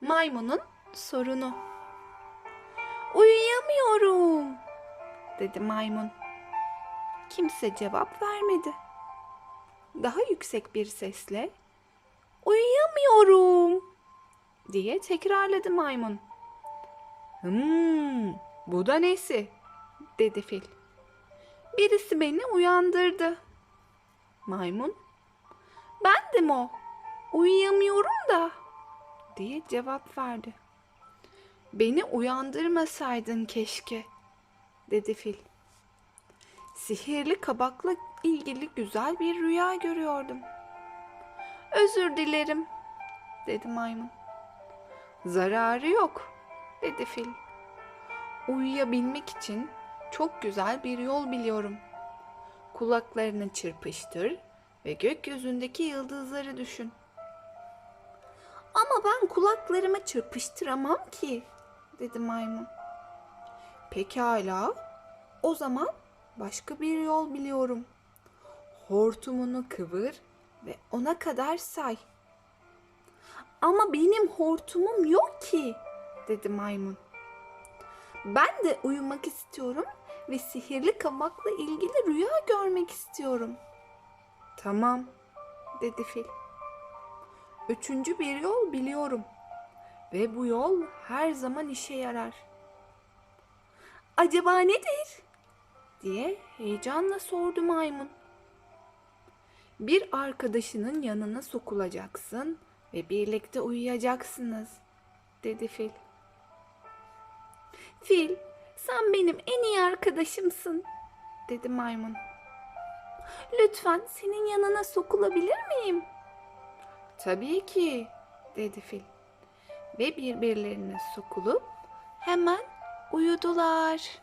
Maymunun sorunu. Uyuyamıyorum, dedi maymun. Kimse cevap vermedi. Daha yüksek bir sesle uyuyamıyorum diye tekrarladı maymun. Hmm, bu da nesi? dedi fil. Birisi beni uyandırdı. Maymun, bendim o. Uyuyamıyorum da diye cevap verdi. Beni uyandırmasaydın keşke, dedi fil. Sihirli kabakla ilgili güzel bir rüya görüyordum. Özür dilerim, dedi maymun. Zararı yok, dedi fil. Uyuyabilmek için çok güzel bir yol biliyorum. Kulaklarını çırpıştır ve gökyüzündeki yıldızları düşün. Ben kulaklarımı çırpıştıramam ki, dedi maymun. Pekala, o zaman başka bir yol biliyorum. Hortumunu kıvır ve ona kadar say. Ama benim hortumum yok ki, dedi maymun. Ben de uyumak istiyorum ve sihirli kabakla ilgili rüya görmek istiyorum. Tamam, dedi fil. Üçüncü bir yol biliyorum ve bu yol her zaman işe yarar. Acaba nedir? diye heyecanla sordu maymun. Bir arkadaşının yanına sokulacaksın ve birlikte uyuyacaksınız, dedi fil. Fil, sen benim en iyi arkadaşımsın, dedi maymun. Lütfen senin yanına sokulabilir miyim? Tabii ki, dedi fil. Ve birbirlerine sokulup hemen uyudular.